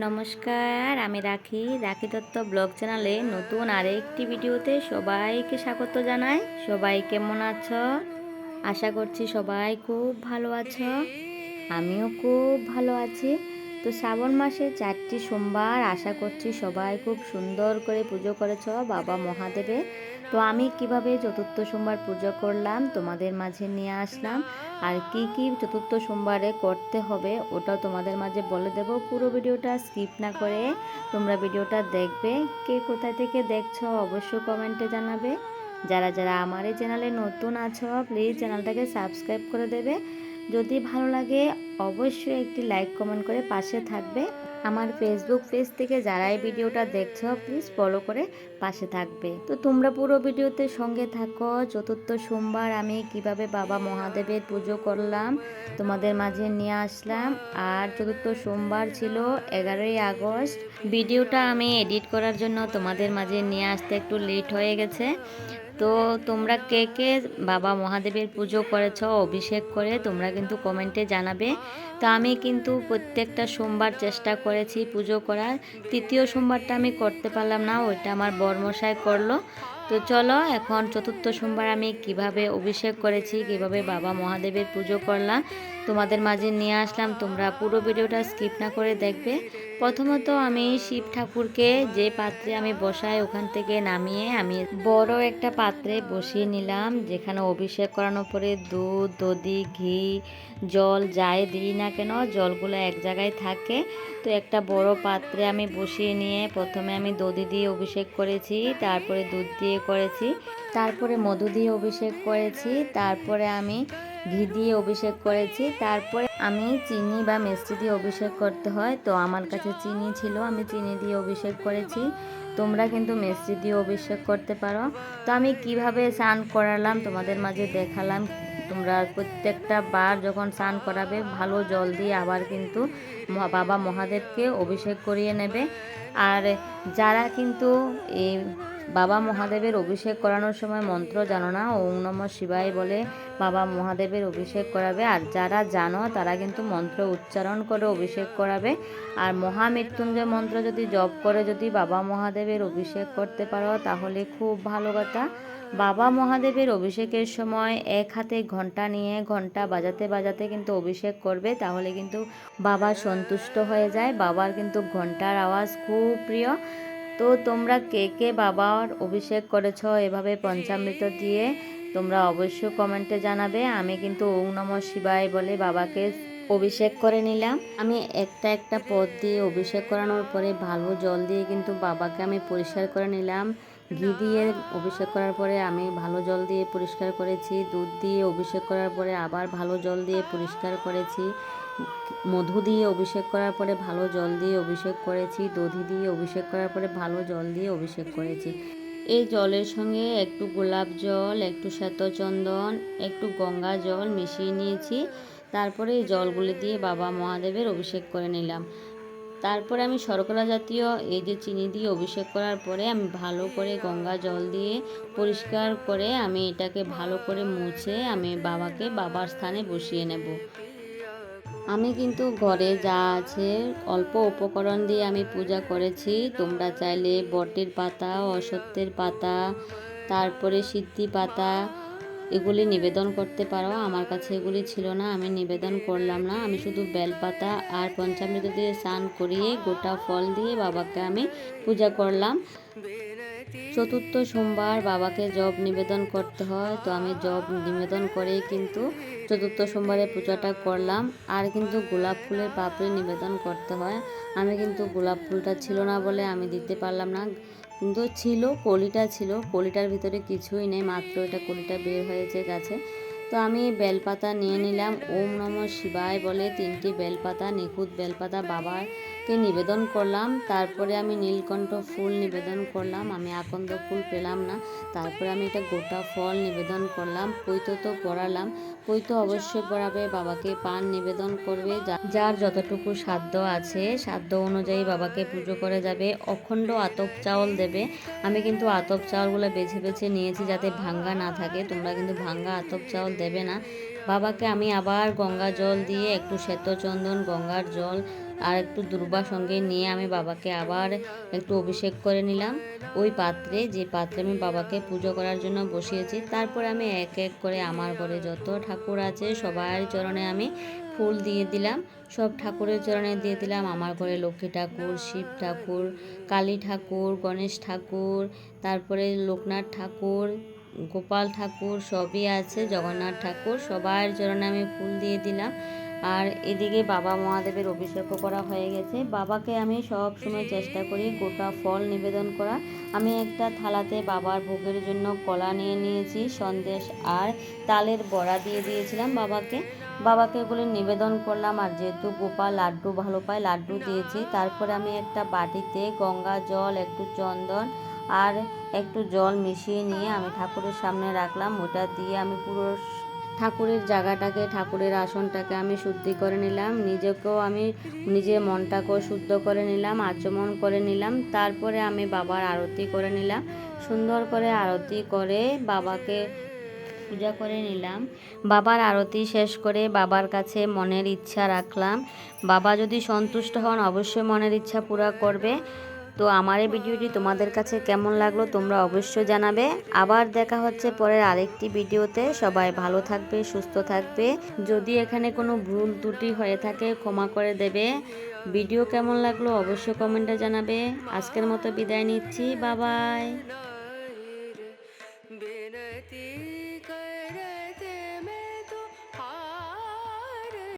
নমস্কার, আমি রাখি রাখি দত্ত ব্লগ চ্যানেলে নতুন আরেকটি ভিডিওতে সবাইকে স্বাগত জানাই। সবাই কেমন আছো? আশা করছি সবাই খুব ভালো আছো। আমিও খুব ভালো আছি। তো শ্রাবণ মাসে চারটি সোমবার আশা করছি সবাই খুব সুন্দর করে পুজো করেছ বাবা মহাদেবে তো আমি কীভাবে চতুর্থ সোমবার পুজো করলাম তোমাদের মাঝে নিয়ে আসলাম। আর কি কি চতুর্থ সোমবারে করতে হবে ওটাও তোমাদের মাঝে বলে দেব। পুরো ভিডিওটা স্কিপ না করে তোমরা ভিডিওটা দেখবে। কে কোথায় থেকে দেখছ অবশ্যই কমেন্টে জানাবে। যারা যারা আমার এই চ্যানেলে নতুন আছো প্লিজ চ্যানেলটাকে সাবস্ক্রাইব করে দেবে। যদি ভালো লাগে, অবশ্যই একটি লাইক কমেন্ট করে পাশে থাকবে। আমার ফেসবুক পেজ থেকে যারা এই ভিডিওটা দেখছ প্লিজ ফলো করে পাশে থাকবে। তো তোমরা পুরো ভিডিওতে সঙ্গে থাকো। চতুর্থ সোমবার আমি কীভাবে বাবা মহাদেবের পুজো করলাম, তোমাদের মাঝে নিয়ে আসলাম। আর চতুর্থ সোমবার ছিল এগারোই আগস্ট। ভিডিওটা আমি এডিট করার জন্য তোমাদের মাঝে নিয়ে আসতে একটু লেট হয়ে গেছে। তো তোমরা কে কে বাবা মহাদেবের পুজো করেছ, অভিষেক করে, তোমরা কিন্তু কমেন্টে জানাবে। তো আমি কিন্তু প্রত্যেকটা সোমবার চেষ্টা করেছি পুজো করার। তৃতীয় সোমবারটা আমি করতে পারলাম না, ওইটা আমার বর্মশাই করল। তো চলো, এখন চতুর্থ সোমবার আমি কীভাবে অভিষেক করেছি, কীভাবে বাবা মহাদেবের পুজো করলাম, তোমাদের মাঝে নিয়ে আসলাম। তোমরা পুরো ভিডিওটা স্কিপ না করে দেখবে। প্রথমত আমি শিব ঠাকুরকে যে পাত্রে আমি বসাই ওখান থেকে নামিয়ে আমি বড় একটা পাত্রে বসিয়ে নিলাম, যেখানে অভিষেক করানোর পরে দুধ, দধি, ঘি, জল যাই দিই না কেন, জলগুলো এক জায়গায় থাকে। তো একটা বড় পাত্রে আমি বসিয়ে নিয়ে প্রথমে আমি দধি দিয়ে অভিষেক করেছি, তারপরে দুধ দিয়ে করেছি, তারপরে মধু দিয়ে অভিষেক করেছি, তারপরে আমি ঘি দিয়ে অভিষেক করেছি। তারপরে আমি চিনি বা মিষ্টি দিয়ে অভিষেক করতে হয়। তো আমার কাছে চিনি ছিল, আমি চিনি দিয়ে অভিষেক করেছি। তোমরা কিন্তু মিষ্টি দিয়ে অভিষেক করতে পারো। তো আমি কীভাবে স্নান করালাম তোমাদের মাঝে দেখালাম। তোমরা প্রত্যেকটা বার যখন স্নান করাবে, ভালো জল দিয়ে আবার কিন্তু বাবা মহাদেবকে অভিষেক করিয়ে নেবে। আর যারা কিন্তু এই বাবা মহাদেবের অভিষেক করানোর সময় মন্ত্র জানো না? ওম নম শিবায় বলে বাবা মহাদেবের অভিষেক করাবে। আর যারা জানো, তারা কিন্তু মন্ত্র উচ্চারণ করে অভিষেক করাবে। আর মহামৃত্যুঞ্জয় মন্ত্র যদি জপ করে, যদি বাবা মহাদেবের অভিষেক করতে পারো, তাহলে খুব ভালো কথা। বাবা মহাদেবের অভিষেকের সময় এক হাতে ঘণ্টা নিয়ে ঘণ্টা বাজাতে বাজাতে কিন্তু অভিষেক করবে। তাহলে কিন্তু বাবা সন্তুষ্ট হয়ে যায়। বাবার কিন্তু ঘণ্টার আওয়াজ খুব প্রিয়। তো তোমরা কে কে বাবার অভিষেক করেছ? এভাবে পঞ্চামৃত দিয়ে তোমরা অবশ্যই কমেন্টে জানাবে। আমি কিন্তু ওং নম শিবায় বলে বাবাকে অভিষেক করে নিলাম। আমি একটা একটা পদ দিয়ে অভিষেক করানোর পরে ভালো জল দিয়ে কিন্তু বাবাকে আমি পরিষ্কার করে নিলাম। ঘি দিয়ে অভিষেক করার পরে আমি ভালো জল দিয়ে পরিষ্কার করেছি। দুধ দিয়ে অভিষেক করার পরে আবার ভালো জল দিয়ে পরিষ্কার করেছি। মধু দিয়ে অভিষেক করার পরে ভালো জল দিয়ে অভিষেক করেছি, দধি দিয়ে অভিষেক করার পরে ভালো জল দিয়ে অভিষেক করেছি। এই জলের সঙ্গে একটু গোলাপ জল, একটু শ্বেতচন্দন একটু গঙ্গা জল মিশিয়ে নিয়েছি। তারপরে এই জলগুলি দিয়ে বাবা মহাদেবের অভিষেক করে নিলাম। তারপরে আমি শর্করা জাতীয় এই যে চিনি দিয়ে অভিষেক করার পরে আমি ভালো করে গঙ্গা জল দিয়ে পরিষ্কার করে আমি এটাকে ভালো করে মুছে আমি বাবাকে বাবার স্থানে বসিয়ে নেব। আমি কিন্তু ঘরে যা আছে অল্প উপকরণ দিয়ে আমি পূজা করেছি। তোমরা চাইলে বটের পাতা, অসত্যের পাতা, তারপরে সিদ্ধি পাতা এগুলি নিবেদন করতে পারো। আমার কাছে এগুলি ছিল না, আমি নিবেদন করলাম না। আমি শুধু বেলপাতা আর পঞ্চামৃত দিয়ে স্নান করিয়ে গোটা ফল দিয়ে বাবাকে আমি পূজা করলাম। চতুর্থ সোমবার বাবাকে জব নিবেদন করতে হয়, তো আমি জব নিবেদন করেই কিন্তু চতুর্থ সোমবারে পূজাটা করলাম। আর কিন্তু গোলাপ ফুলের পাপড়ি নিবেদন করতে হয়। আমি কিন্তু গোলাপ ফুলটা ছিল না বলে আমি দিতে পারলাম না। কিন্তু ছিল, কলিটা ছিল। কলিটার ভিতরে কিছুই নেই, মাত্র এটা কলিটা বের হয়েছে গাছে। তো আমি বেলপাতা নিয়ে নিলাম। ওম নম শিবায় বলে তিনটি বেলপাতা, নিখুঁত বেলপাতা বাবার কে নিবেদন করলাম, তারপরে আমি নীলকণ্ঠ ফুল নিবেদন করলাম, আমি আকন্দ ফুল পেলাম না, তারপরে আমি একটা গোটা ফল নিবেদন করলাম, পৈতো তো পড়ালাম, পৈতো অবশ্যই পড়াবে, বাবাকে পান নিবেদন করবে যার যতটুকু সাধ্য আছে, সাধ্য অনুযায়ী বাবাকে পুজো করে যাবে, অখণ্ড আতপ চাউল দেবে, আমি কিন্তু আতপ চাউলগুলো বেছে বেছে নিয়েছি যাতে ভাঙ্গা না থাকে, তোমরা কিন্তু ভাঙ্গা আতপ চাউল দেবে না বাবাকে আমি আবার গঙ্গা জল দিয়ে একটু শ্বেতচন্দন গঙ্গার জল আর একটু দুর্বা সঙ্গে নিয়ে আমি বাবাকে আবার একটু অভিষেক করে নিলাম। ওই পাত্রে, যে পাত্রে আমি বাবাকে পুজো করার জন্য বসিয়েছি, তারপরে আমি এক এক করে আমার ঘরে যত ঠাকুর আছে সবার চরণে আমি ফুল দিয়ে দিলাম। সব ঠাকুরের চরণে দিয়ে দিলাম আমার ঘরে লক্ষ্মী ঠাকুর, শিব ঠাকুর, কালী ঠাকুর, গণেশ ঠাকুর, তারপরে লোকনাথ ঠাকুর গোপাল ঠাকুর সবই আছে, জগন্নাথ ঠাকুর, সবার চরণে আমি ফুল দিয়ে দিলাম। আর এদিকে বাবা মহাদেবের অভিষেকও করা হয়ে গেছে। বাবাকে আমি সব সময় চেষ্টা করি গোটা ফল নিবেদন করা। আমি একটা থালাতে বাবার ভোগের জন্য কলা নিয়ে নিয়েছি, সন্দেশ আর তালের বড়া দিয়ে দিয়েছিলাম বাবাকে। বাবাকে এগুলো নিবেদন করলাম, আর যেহেতু গোপাল লাড্ডু ভালো পায়, লাড্ডু দিয়েছি। তারপরে আমি একটা বাটিতে গঙ্গা জল, একটু চন্দন আর একটু জল মিশিয়ে নিয়ে আমি ঠাকুরের সামনে রাখলাম। ওটা দিয়ে আমি পুরো ঠাকুরের জায়গাটাকে, ঠাকুরের আসনটাকে আমি শুদ্ধি করে নিলাম। নিজেকেও আমি নিজের মনটাকেও শুদ্ধ করে নিলাম, আচমন করে নিলাম। তারপরে আমি বাবার আরতি করে নিলাম। সুন্দর করে আরতি করে বাবাকে পূজা করে নিলাম। বাবার আরতি শেষ করে বাবার কাছে মনের ইচ্ছা রাখলাম। বাবা যদি সন্তুষ্ট হন, অবশ্যই মনের ইচ্ছা পুরা করবে। তো আমার এই ভিডিওটি তোমাদের কাছে কেমন লাগল তোমরা অবশ্যই জানাবে। আবার দেখা হচ্ছে পরের আরেকটি ভিডিওতে। সবাই ভালো থাকবে, সুস্থ থাকবে। যদি এখানে কোনো ভুল ত্রুটি হয়ে থাকে, ক্ষমা করে দেবে। ভিডিও কেমন লাগল অবশ্যই কমেন্টে জানাবে। আজকের মতো বিদায় নিচ্ছি। বাবাই